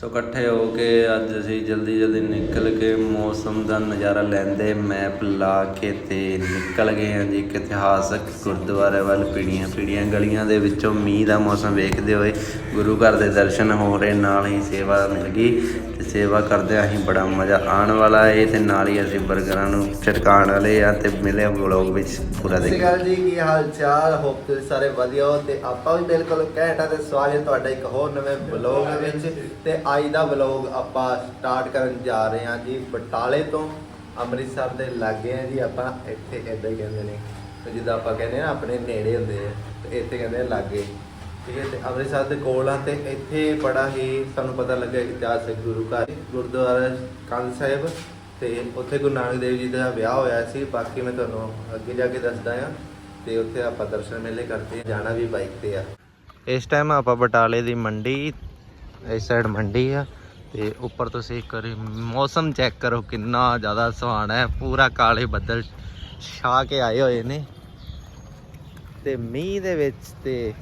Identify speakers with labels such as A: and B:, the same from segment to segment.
A: ਸੋ ਇਕੱਠੇ ਹੋ ਕੇ ਅੱਜ ਅਸੀਂ ਜਲਦੀ ਜਲਦੀ ਨਿਕਲ ਕੇ ਮੌਸਮ ਦਾ ਨਜ਼ਾਰਾ ਲੈਂਦੇ ਮੈਪ ਲਾ ਕੇ ਤੇ ਨਿਕਲ ਗਏ ਹਾਂ ਜੀ ਇੱਕ ਇਤਿਹਾਸਕ ਗੁਰਦੁਆਰੇ ਵੱਲ, ਪੀੜੀਆਂ ਪੀੜੀਆਂ ਗਲੀਆਂ ਦੇ ਵਿੱਚੋਂ ਮੀਂਹ ਦਾ ਮੌਸਮ ਵੇਖਦੇ ਹੋਏ ਗੁਰੂ ਘਰ ਦੇ ਦਰਸ਼ਨ ਹੋ ਰਹੇ, ਨਾਲ ਹੀ ਸੇਵਾ ਮਿਲ ਗਈ ਤੇ ਸੇਵਾ ਕਰਦਿਆਂ ਅਸੀਂ ਬੜਾ ਮਜ਼ਾ ਆਉਣ ਵਾਲਾ ਏ ਤੇ ਨਾਲ ਹੀ ਅਸੀਂ ਬਰਗਰਾਂ ਨੂੰ ਛਟਕਾਉਣ ਵਾਲੇ ਆ ਤੇ ਮਿਲੇ ਵਲੌਗ ਵਿੱਚ ਪੂਰਾ
B: ਸਤਿ ਸ਼੍ਰੀ
A: ਦੇਖੋ
B: ਅਕਾਲ ਜੀ ਕੀ ਹਾਲ ਚਾਲ? ਹੋਪ ਤੁਸੀਂ ਸਾਰੇ ਵਧੀਆ ਹੋ ਤੇ ਆਪਾਂ ਵੀ ਬਿਲਕੁਲ ਘੈਂਟਾ ਤੇ ਸਵਾਗਤ ਤੁਹਾਡਾ ਇੱਕ ਹੋਰ ਨਵੇਂ ਵਲੌਗ ਵਿੱਚ ਤੇ ਅੱਜ ਦਾ ਵਲੌਗ ਆਪਾਂ ਸਟਾਰਟ ਕਰਨ ਜਾ ਰਹੇ ਹਾਂ ਜੀ ਬਟਾਲੇ ਤੋਂ ਅੰਮ੍ਰਿਤਸਰ ਦੇ ਲਾਗੇ ਆ ਜੀ ਆਪਾਂ ਇੱਥੇ ਇਦਾਂ ਹੀ ਕਹਿੰਦੇ ਨੇ ਤੇ ਜਿੱਦਾਂ ਆਪਾਂ ਕਹਿੰਦੇ ਆ ਨਾ ਆਪਣੇ ਨੇੜੇ ਹੁੰਦੇ ਆ ਤੇ ਇੱਥੇ ਕਹਿੰਦੇ ਆ ਲਾਗੇ। ਠੀਕ ਹੈ, ਤੇ ਅੰਮ੍ਰਿਤਸਰ ਦੇ ਕੋਲ ਆ ਤੇ ਇੱਥੇ ਬੜਾ ਹੀ ਸਾਨੂੰ ਪਤਾ ਲੱਗਾ ਇਤਿਹਾਸਕ ਗੁਰੂ ਘਰ, ਗੁਰਦੁਆਰਾ ਕੰਨ ਸਾਹਿਬ ਤੇ ਉੱਥੇ ਗੁਰੂ ਨਾਨਕ ਦੇਵ ਜੀ ਦਾ ਵਿਆਹ ਹੋਇਆ ਸੀ। ਬਾਕੀ ਮੈਂ ਤੁਹਾਨੂੰ ਅੱਗੇ ਜਾ ਕੇ ਦੱਸਦਾ ਆ ਤੇ ਉੱਥੇ ਆਪਾਂ ਦਰਸ਼ਨ ਮੇਲੇ ਕਰਦੇ ਆ ਜਾਣਾ ਵੀ ਬਾਈਕ ਤੇ ਆ।
A: ਇਸ ਟਾਈਮ ਆਪਾਂ ਬਟਾਲੇ ਦੀ ਮੰਡੀ, ਇਸ ਸਾਈਡ ਮੰਡੀ ਆ ਤੇ ਉੱਪਰ ਤੁਸੀਂ ਇੱਕ ਵਾਰੀ ਮੌਸਮ ਚੈੱਕ ਕਰੋ ਕਿੰਨਾ ਜ਼ਿਆਦਾ ਸੁਹਾਣਾ ਹੈ। ਪੂਰਾ ਕਾਲੇ ਬੱਦਲ ਛਾ ਕੇ ਆਏ ਹੋਏ ਨੇ। ਤੇ ਮੀਂਹ ਦੇ ਵਿੱਚ ਤੇ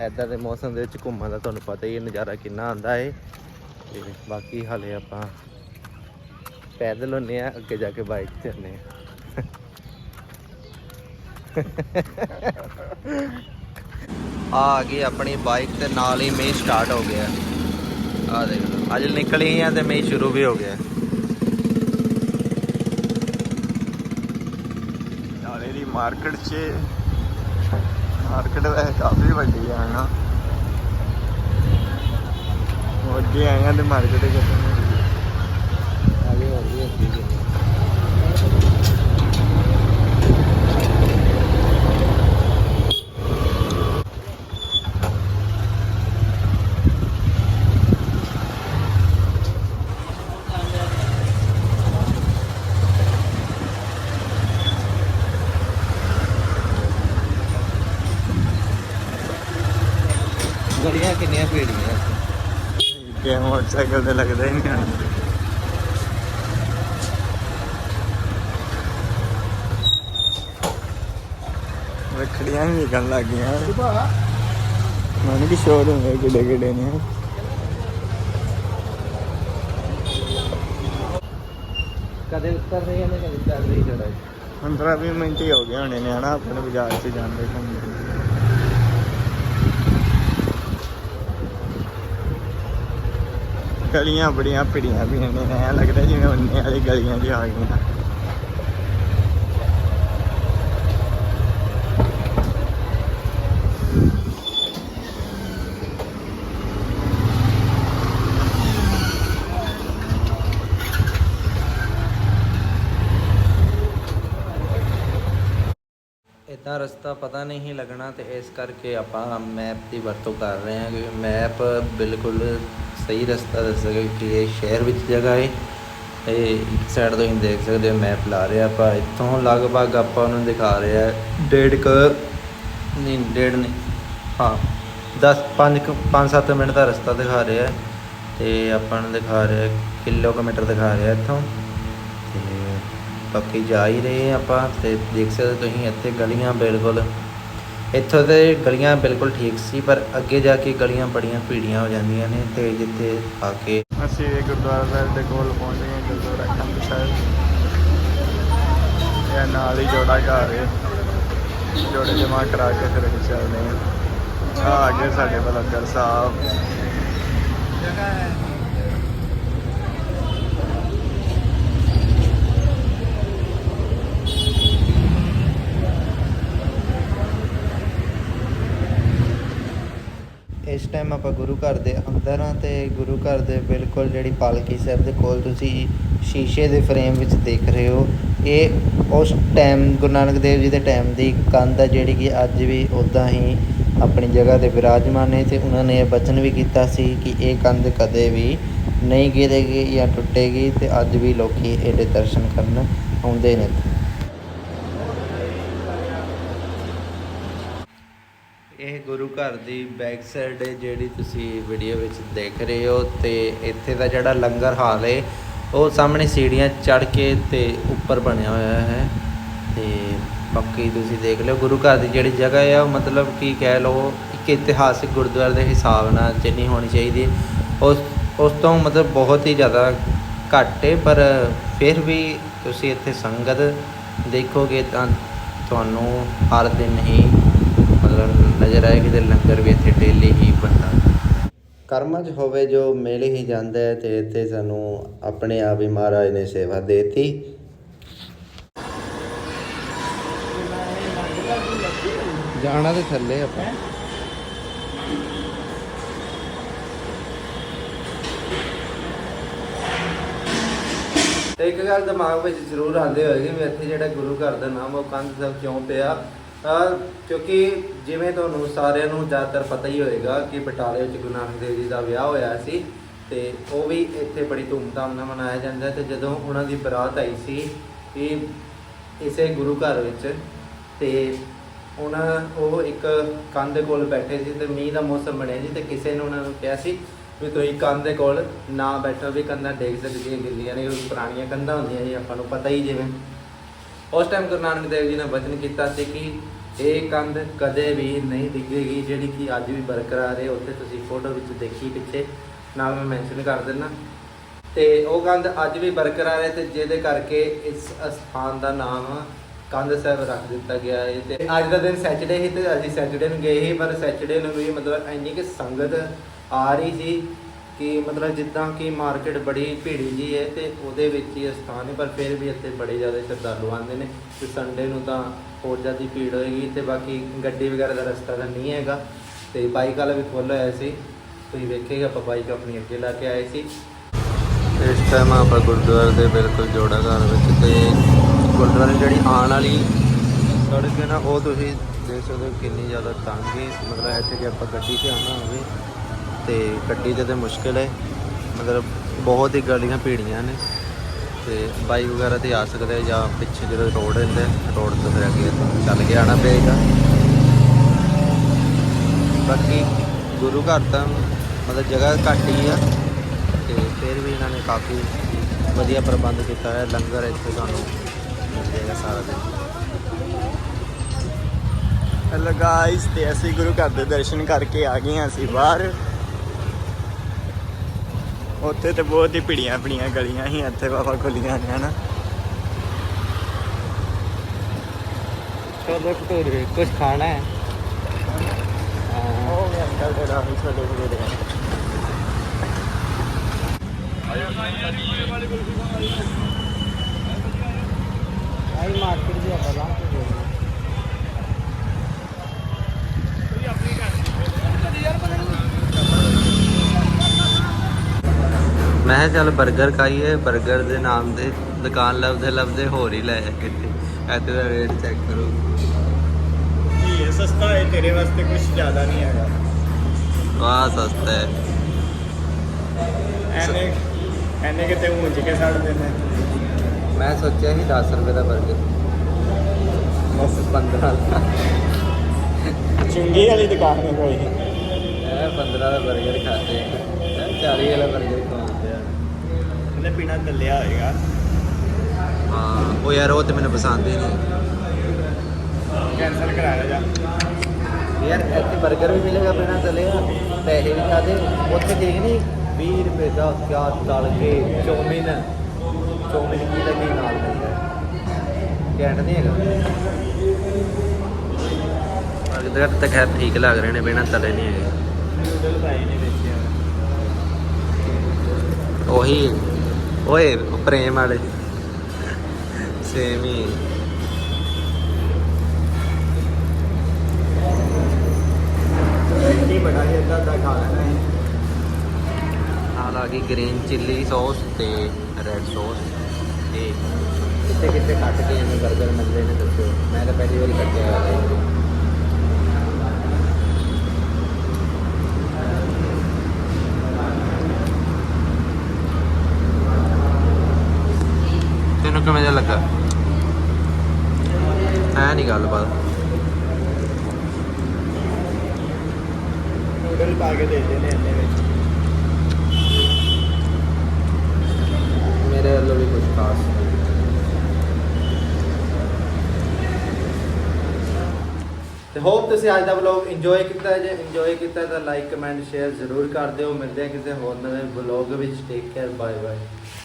A: ਐਦਾਂ ਦੇ ਮੌਸਮ ਦੇ ਵਿੱਚ ਘੁੰਮਣ ਦਾ ਤੁਹਾਨੂੰ ਪਤਾ ਹੀ ਹੈ, ਨਜ਼ਾਰਾ ਕਿੰਨਾ ਆਉਂਦਾ ਹੈ ਤੇ ਬਾਕੀ ਹਾਲੇ ਆਪਾਂ ਪੈਦਲ ਹੁੰਨੇ ਆ, ਅੱਗੇ ਜਾ ਕੇ ਬਾਈਕ ਤੇ ਹੁੰਨੇ ਆ। ਆ ਗਈ ਆਪਣੀ ਬਾਈਕ ਤੇ, ਨਾਲ ਹੀ ਮੀਂਹ ਸਟਾਰਟ ਹੋ ਗਿਆ। ਆ ਦੇਖ ਅੱਜ ਨਿਕਲੀ ਆ ਤੇ ਮੀਂਹ ਸ਼ੁਰੂ ਵੀ ਹੋ ਗਿਆ।
C: ਨਾਲੇ ਦੀ ਮਾਰਕੀਟ 'ਚ ਮਾਰਕੀਟ ਵੈਸੇ ਕਾਫੀ ਵੱਡੀ ਆ ਨਾ ਅੱਗੇ ਆਏ ਆ ਤੇ ਮਾਰਕੀਟ ਕਿੱਥੇ
A: ਆਗੇ ਹੋਰ ਵੀ ਅੱਗੇ ਗਏ ਗੜੀਆਂ ਕਿੰਨੀਆਂ ਭੀੜੀਆਂ
C: ਕਿ ਮੋਟਰਸਾਈਕਲ ਤੇ ਲੱਗਦਾ ਹੀ ਨਹੀਂ ਆ ਰੱਖੜੀਆਂ ਵੀ ਨਿਕਲਣ ਲੱਗ ਗਈਆਂ। ਮਨ ਕੀ ਸ਼ੋਰੂਮ ਹੈ ਕਿਹੜੇ ਕਿਹੜੇ ਨੇ।
A: ਕਦੇ ਉੱਤਰ ਰਹੀ ਨੇ ਕਦੇ ਚੱਲ ਰਹੀ ਚੜਾਈ
C: 15 20 ਮਿੰਟ ਹੀ ਹੋ ਗਏ ਹੋਣੇ ਨੇ ਹਨਾ ਆਪਣੇ ਬਾਜ਼ਾਰ 'ਚ ਜਾਂਦੇ ਘੁੰਮਦੇ ਗਲੀਆਂ ਬੜੀਆਂ ਭਿੜੀਆਂ ਵੀ ਨੇ, ਐਂ ਲੱਗਦਾ ਜਿਵੇਂ ਉਹਨੇ ਵਾਲੀ ਗਲੀਆਂ 'ਚ ਆ ਗਈਆਂ।
A: ਇਦਾਂ ਰਸਤਾ ਪਤਾ ਨਹੀਂ ਲੱਗਣਾ ਤੇ ਇਸ ਕਰਕੇ ਆਪਾਂ ਮੈਪ ਦੀ ਵਰਤੋਂ ਕਰ ਰਹੇ ਹਾਂ ਕਿ ਮੈਪ ਬਿਲਕੁਲ ਸਹੀ ਰਸਤਾ ਦੱਸੇਗਾ ਕਿ ਇਹ ਸ਼ਹਿਰ ਵਿੱਚ ਜਗ੍ਹਾ ਹੈ। ਇਹ ਇੱਕ ਸਾਈਡ ਤੋਂ ਹੀ ਦੇਖ ਸਕਦੇ ਹੋ ਮੈਪ ਲਾ ਰਿਹਾ ਆਪਾਂ। ਇੱਥੋਂ ਲਗਭਗ ਆਪਾਂ ਉਹਨੂੰ ਦਿਖਾ ਰਿਹਾ ਡੇਢ ਕ ਨਹੀਂ, ਡੇਢ ਨਹੀਂ। ਹਾਂ 10 5 5 7 ਮਿੰਟ ਦਾ ਰਸਤਾ ਦਿਖਾ ਰਿਹਾ। ਹੈ ਤੇ ਆਪਾਂ ਨੂੰ ਦਿਖਾ ਰਿਹਾ ਕਿਲੋਮੀਟਰ ਦਿਖਾ ਰਿਹਾ ਇੱਥੋਂ। ਤੇ ਬਾਕੀ ਜਾ ਹੀ ਰਹੇ ਆਪਾਂ। ਤੇ ਦੇਖ ਸਕਦੇ ਤੁਸੀਂ ਇੱਥੇ ਗਲੀਆਂ ਬਿਲਕੁਲ ਇੱਥੋਂ ਦੇ ਗਲੀਆਂ ਬਿਲਕੁਲ ਠੀਕ ਸੀ, ਪਰ ਅੱਗੇ ਜਾ ਕੇ ਗਲੀਆਂ ਬੜੀਆਂ ਭੀੜੀਆਂ ਹੋ ਜਾਂਦੀਆਂ ਨੇ ਤੇ ਜਿੱਥੇ ਆ ਕੇ
C: ਅਸੀਂ ਗੁਰਦੁਆਰਾ ਸਾਹਿਬ ਦੇ ਕੋਲ ਪਹੁੰਚ ਗਏ, ਗੁਰਦੁਆਰਾ ਕੰਦ ਸਾਹਿਬ। ਇਹ ਨਾਲ ਹੀ ਜੋੜਾ ਘਰ ਹੈ। ਜੋੜੇ ਜਮਾ ਕਰਾ ਕੇ ਫਿਰ ਅਸੀਂ ਚੱਲਦੇ ਹਾਂ। ਆ ਗਏ ਸਾਡੇ ਬਲੱਗਰ ਸਾਹਿਬ।
A: ਇਸ ਟਾਈਮ ਆਪਾਂ ਗੁਰੂ ਘਰ ਦੇ ਅੰਦਰ ਆ ਤੇ ਗੁਰੂ ਘਰ ਦੇ ਬਿਲਕੁਲ ਜਿਹੜੀ ਪਾਲਕੀ ਸਾਹਿਬ ਦੇ ਕੋਲ ਤੁਸੀਂ ਸ਼ੀਸ਼ੇ ਦੇ ਫਰੇਮ ਵਿੱਚ ਦੇਖ ਰਹੇ ਹੋ। ਇਹ ਉਸ ਟਾਈਮ ਗੁਰੂ ਨਾਨਕ ਦੇਵ ਜੀ ਦੇ ਟਾਈਮ ਦੀ ਕੰਧ ਹੈ ਜਿਹੜੀ ਕਿ ਅੱਜ ਵੀ ਉਦਾਂ ਹੀ ਆਪਣੀ ਜਗ੍ਹਾ ਤੇ ਵਿਰਾਜਮਾਨ ਹੈ ਤੇ ਉਹਨਾਂ ਨੇ ਇਹ ਬਚਨ ਵੀ ਕੀਤਾ ਸੀ ਕਿ ਇਹ ਕੰਧ ਕਦੇ ਵੀ ਨਹੀਂ ਗਿਰੇਗੀ ਜਾਂ ਟੁੱਟੇਗੀ ਤੇ ਅੱਜ ਵੀ ਲੋਕੀ ਇਹਦੇ ਦਰਸ਼ਨ ਕਰਨ ਆਉਂਦੇ ਨੇ। ਗੁਰੂ ਘਰ ਦੀ ਬੈਕ ਸਾਈਡ ਹੈ, ਜਿਹੜੀ ਤੁਸੀਂ ਵੀਡੀਓ ਵਿੱਚ ਦੇਖ ਰਹੇ ਹੋ ਤੇ ਇੱਥੇ ਦਾ ਜਿਹੜਾ ਲੰਗਰ ਹਾਲ ਹੈ, ਉਹ ਸਾਹਮਣੇ ਸੀੜੀਆਂ ਚੜ੍ਹ ਕੇ ਤੇ ਉੱਪਰ ਬਣਿਆ ਹੋਇਆ ਹੈ ਤੇ ਬਾਕੀ ਤੁਸੀਂ ਦੇਖ ਲਿਓ, ਗੁਰੂ ਘਰ ਦੀ ਜਿਹੜੀ ਜਗ੍ਹਾ ਹੈ, ਉਹ ਮਤਲਬ ਕੀ ਕਹਿ ਲਓ, ਇੱਕ ਇਤਿਹਾਸਿਕ ਗੁਰਦੁਆਰੇ ਦੇ ਹਿਸਾਬ ਨਾਲ ਜਿੰਨੀ ਹੋਣੀ ਚਾਹੀਦੀ ਉਸ ਉਸ ਤੋਂ ਮਤਲਬ ਬਹੁਤ ਹੀ ਜ਼ਿਆਦਾ ਘੱਟ ਹੈ, ਪਰ ਫਿਰ ਵੀ ਤੁਸੀਂ ਇੱਥੇ ਸੰਗਤ ਦੇਖੋਗੇ ਤਾਂ ਤੁਹਾਨੂੰ ਹਰ ਦਿਨ ਹੀ ਨਜ਼ਰ ਆਏਗੀ ਤੇ ਲੰਗਰ ਵੀ ਇੱਥੇ ਡੇਲੀ ਹੀ ਬਣਦਾ ਕਰਮਾਂ 'ਚ ਹੋਵੇ ਜੋ ਮਿਲ ਹੀ ਜਾਂਦਾ ਹੈ ਤੇ ਇੱਥੇ ਸਾਨੂੰ ਆਪਣੇ ਆਪ ਹੀ ਮਹਾਰਾਜ ਨੇ ਸੇਵਾ ਦੇਤੀ। ਜਾਣਾ ਤੇ ਥੱਲੇ ਆਪਾਂ।
B: ਤੇ ਇੱਕ ਗੱਲ ਦਿਮਾਗ ਵਿੱਚ ਜ਼ਰੂਰ ਆਉਂਦੀ ਹੋਏਗੀ ਵੀ ਇੱਥੇ ਜਿਹੜਾ ਗੁਰੂ ਘਰ ਦਾ ਨਾਮ ਉਹ ਕੰਧ ਸਾਹਿਬ ਕਿਉਂ ਪਿਆ? ਕਿਉਂਕਿ ਜਿਵੇਂ ਤੁਹਾਨੂੰ ਸਾਰਿਆਂ ਨੂੰ ਜ਼ਿਆਦਾਤਰ ਪਤਾ ਹੀ ਹੋਏਗਾ ਕਿ ਬਟਾਲੇ ਵਿੱਚ ਗੁਰੂ ਨਾਨਕ ਦੇਵ ਜੀ ਦਾ ਵਿਆਹ ਹੋਇਆ ਸੀ ਤੇ ਉਹ ਵੀ ਇੱਥੇ ਬੜੀ ਧੂਮਧਾਮ ਨਾਲ ਮਨਾਇਆ ਜਾਂਦਾ ਹੈ ਤੇ ਜਦੋਂ ਉਹਨਾਂ ਦੀ ਬਰਾਤ ਆਈ ਸੀ ਕਿ ਇਸੇ ਗੁਰੂ ਘਰ ਵਿੱਚ ਤੇ ਉਹਨਾਂ, ਉਹ ਇੱਕ ਕੰਧ ਕੋਲ ਬੈਠੇ ਸੀ ਤੇ ਮੀਂਹ ਦਾ ਮੌਸਮ ਬਣਿਆ ਜੀ ਤੇ ਕਿਸੇ ਨੇ ਉਹਨਾਂ ਨੂੰ ਕਿਹਾ ਸੀ ਵੀ ਤੁਸੀਂ ਕੰਧ ਦੇ ਕੋਲ ਨਾ ਬੈਠੋ ਵੀ ਕੰਧਾਂ ਡੇਗ ਸਕਦੀਆਂ ਗਿੱਲੀਆਂ ਨੇ ਉਹ ਪੁਰਾਣੀਆਂ ਕੰਧਾਂ ਹੁੰਦੀਆਂ ਜੀ, ਆਪਾਂ ਨੂੰ ਪਤਾ ਹੀ ਜਿਵੇਂ। ਉਸ ਟਾਈਮ ਗੁਰੂ ਨਾਨਕ ਦੇਵ ਜੀ ਨੇ ਵਚਨ ਕੀਤਾ ਸੀ ਕਿ ਇਹ ਕੰਧ ਕਦੇ ਵੀ ਨਹੀਂ ਡਿੱਗੇਗੀ, ਜਿਹੜੀ ਕਿ ਅੱਜ ਵੀ ਬਰਕਰਾਰ ਹੈ, ਉੱਥੇ ਤੁਸੀਂ ਫੋਟੋ ਵਿੱਚ ਦੇਖੀ ਪਿੱਛੇ। ਨਾਲ ਮੈਂ ਮੈਂਸ਼ਨ ਕਰ ਦਿੰਦਾ। ਤੇ ਉਹ ਕੰਧ ਅੱਜ ਵੀ ਬਰਕਰਾਰ ਹੈ ਤੇ ਜਿਹਦੇ ਕਰਕੇ ਇਸ ਸਥਾਨ ਦਾ ਨਾਮ ਕੰਧ ਸਾਹਿਬ ਰੱਖ ਦਿੱਤਾ ਗਿਆ ਹੈ। ਤੇ ਅੱਜ ਦਾ ਦਿਨ ਸੈਚਰਡੇ ਸੀ ਤੇ ਅਸੀਂ ਸੈਚਰਡੇ ਨੂੰ ਗਏ ਸੀ, ਪਰ ਸੈਚਰਡੇ ਨੂੰ ਵੀ ਮਤਲਬ ਇੰਨੀ ਕਿ ਸੰਗਤ ਆ ਰਹੀ ਸੀ ਕਿ ਮਤਲਬ ਜਿੱਦਾਂ ਕਿ ਮਾਰਕੀਟ ਬੜੀ ਭੀੜੀ ਜੀ ਹੈ ਤੇ ਉਹਦੇ ਵਿੱਚ ਹੀ ਇਹ ਸਥਾਨ ਹੈ, ਪਰ ਫਿਰ ਵੀ ਇੱਥੇ ਬੜੇ ਜ਼ਿਆਦਾ ਸ਼ਰਧਾਲੂ ਆਉਂਦੇ ਨੇ ਤੇ ਸੰਡੇ ਨੂੰ ਤਾਂ ਹੋਰ ਜ਼ਿਆਦਾ ਭੀੜ ਹੋਏਗੀ ਤੇ ਬਾਕੀ ਗੱਡੀ ਵਗੈਰਾ ਦਾ ਰਸਤਾ ਤਾਂ ਨਹੀਂ ਹੈਗਾ ਤੇ ਬਾਈਕ ਵਾਲਾ ਵੀ ਖੁੱਲ੍ਹ ਹੋਇਆ ਸੀ। ਤੁਸੀਂ ਵੇਖੇਗਾ ਆਪਾਂ ਬਾਈਕ ਆਪਣੀ ਅੱਗੇ ਲਾ ਕੇ ਆਏ ਸੀ।
A: ਇਸ ਟਾਈਮ ਆਪਾਂ ਗੁਰਦੁਆਰੇ ਦੇ ਬਿਲਕੁਲ ਜੋੜਾ ਘਰ ਵਿੱਚ ਤੇ ਗੁਰਦੁਆਰੇ ਜਿਹੜੀ ਆਉਣ ਵਾਲੀ ਸੜਕ ਹੈ ਨਾ ਉਹ ਤੁਸੀਂ ਦੇਖ ਸਕਦੇ ਹੋ ਕਿੰਨੀ ਜ਼ਿਆਦਾ ਤੰਗ ਹੈ। ਮਤਲਬ ਇੱਥੇ ਜੇ ਆਪਾਂ ਗੱਡੀ ਤੇ ਆਉਣਾ ਹੋਵੇ ਤੇ ਗੱਡੀ ਤੇ ਤੇ ਮੁਸ਼ਕਿਲ ਹੈ। ਮਤਲਬ ਬਹੁਤ ਹੀ ਗਲੀਆਂ ਭੀੜੀਆਂ ਨੇ। ਤੇ ਬਾਈਕ ਵਗੈਰਾ ਤੇ ਆ ਸਕਦੇ ਜਾਂ ਪਿੱਛੇ ਜਦੋਂ ਰੋਡ ਹੁੰਦਾ ਰੋਡ ਤੋਂ ਫਿਰ ਅੱਗੇ ਚੱਲ ਕੇ ਆਣਾ ਪਏਗਾ। ਬਾਕੀ ਗੁਰੂ ਘਰ ਤਾਂ ਮਤਲਬ ਜਗ੍ਹਾ ਘੱਟ ਹੀ ਆ ਤੇ ਫਿਰ ਵੀ ਇਹਨਾਂ ਨੇ ਕਾਫੀ ਵਧੀਆ ਪ੍ਰਬੰਧ ਕੀਤਾ ਹੈ। ਲੰਗਰ ਇੱਥੇ ਤੁਹਾਨੂੰ ਮਿਲ ਜਾਏਗਾ ਸਾਰਾ ਦਿਨ।
C: ਹੈਲੋ ਗਾਇਸ ਤੇ ਅਸੀਂ ਗੁਰੂ ਘਰ ਦੇ ਦਰਸ਼ਨ ਕਰਕੇ ਆ ਗਏ ਹਾਂ ਅਸੀਂ ਬਾਹਰ। ਉੱਥੇ ਤੇ ਬਹੁਤ ਹੀ ਭੀੜੀਆਂ ਭੀੜੀਆਂ ਗਲੀਆਂ ਸੀ, ਇੱਥੇ ਬਾਬਾ ਖੁੱਲੀਆਂ ਨੇ, ਹਨਾ।
A: ਚਲੋ ਭਟੂਰੇ ਕੁਝ ਖਾਣਾ ਹੈ?
C: ਉਹ ਵੀ ਅੰਕਲ ਦੇ ਨਾਲ ਛੋਟੇ ਛੋਟੇ
A: ਆਈ ਮਾਰਕੀਟ ਦੀ ਆਪਾਂ ਲਾਂ ਮੈਂ ਚੱਲ 버ਗਰ ਖਾਈਏ 버ਗਰ ਦੇ ਨਾਮ ਦੇ ਦੁਕਾਨ ਲੱਭਦੇ ਲੱਭਦੇ ਹੋਰ ਹੀ ਲੈ ਕਿਤੇ ਇੱਥੇ। ਦਾ ਰੇਟ ਚੈੱਕ ਕਰੋ।
C: ਜੀ ਇਹ ਸਸਤਾ ਹੈ ਤੇਰੇ ਵਾਸਤੇ ਕੁਝ ਜ਼ਿਆਦਾ ਨਹੀਂ ਹੈਗਾ।
A: ਵਾਹ ਸਸਤਾ ਹੈ।
C: ਐਨੇ ਐਨੇ ਕਿਤੇ ਉਂਝ ਕੇ ਛੱਡ ਦਿੰਦੇ
A: ਮੈਂ ਸੋਚਿਆ ਸੀ 10 ਰੁਪਏ ਦਾ 버ਗਰ ਬਸ 15
C: ਚੰਗੀ ਵਾਲੀ ਦੁਕਾਨ ਹੈ ਕੋਈ।
A: ਇਹ 15 ਦਾ 버ਗਰ ਖਾਤੇ 40 ਵਾਲਾ 버ਗਰ ਖਾਓ
C: ਇਹਨੇ ਪੀਣਾ ਦੱਲਿਆ ਹੋਏਗਾ?
A: ਹਾਂ ਉਹ ਯਾਰ ਉਹ ਤੇ ਮੈਨੂੰ ਪਸੰਦ ਹੀ ਨਹੀਂ।
C: ਕੈਂਸਲ ਕਰਾ ਲੈ ਜਾ।
A: ਯਾਰ ਇੱਥੇ 버ਗਰ ਵੀ ਮਿਲੇਗਾ ਬਿਨਾ ਤਲਿਆ। ਪੈਸੇ ਵੀ ਖਾਦੇ। ਉੱਥੇ ਦੇਖ ਨਹੀਂ। 20 ਰੁਪਏ ਦਾ ਕਿਆ ਤਲ ਕੇ ਚੌਮਿਨ। ਚੌਮਿਨ ਕੀ ਲੱਗੀ ਨਾਲ ਮਿਲਦਾ ਕੈਂਟ ਨਹੀਂ ਹੈਗਾ। ਅਗਰ ਤੱਕ ਖੈਰ ਠੀਕ ਲੱਗ ਰਹੇ ਨੇ ਬਿਨਾ ਤਲੇ ਨਹੀਂ ਹੈਗੇ।
C: ਨੂਡਲ ਭਾਈ ਨੇ ਵੇਚਿਆ
A: ਉਹੀ ਓਏ ਪ੍ਰੇਮ ਵਾਲੇ ਸੇਮ ਹੀ
C: ਬੜਾ ਹੀ ਅੱਧਾ ਅੱਧਾ ਖਾ ਲੈਣਾ ਹੈ
A: ਨਾਲ ਆ ਗਈ ਗ੍ਰੀਨ ਚਿੱਲੀ ਸੌਸ ਤੇ ਰੈਡ ਸੌਸ ਤੇ ਕਿੱਥੇ ਕਿੱਥੇ ਕੱਟ ਕੇ ਐਵੇਂ 버ਗਰ ਮਿਲਦੇ ਨੇ ਦੱਸੋ ਮੈਂ ਤਾਂ ਪਹਿਲੀ ਵਾਰੀ ਕੱਟਿਆ ਹੋਇਆ ਹੈ ਤੈਨੂੰ ਕਿਵੇਂ ਜਿਹਾ ਲੱਗਾ ਐ ਨਹੀਂ ਗੱਲਬਾਤ
C: ਨੂਡਲ ਪਾ ਕੇ ਦੇ ਦੇ ਨੇ ਇੰਨੇ ਵਿੱਚ
A: ਮੇਰੇ ਵੱਲੋਂ ਵੀ ਕੁਝ ਖਾਸ ਨਹੀਂ।
B: ਤੇ
A: ਹੋਪ ਤੁਸੀਂ ਅੱਜ ਦਾ ਵਲੌਗ ਇੰਜੋਏ ਕੀਤਾ ਜੇ ਇੰਜੋਏ ਕੀਤਾ ਤਾਂ ਲਾਈਕ ਕਮੈਂਟ ਸ਼ੇਅਰ ਜ਼ਰੂਰ ਕਰ ਦਿਓ। ਮਿਲਦੇ ਹਾਂ ਕਿਸੇ ਹੋਰ ਨਵੇਂ ਵਲੌਗ ਵਿੱਚ। Take care bye bye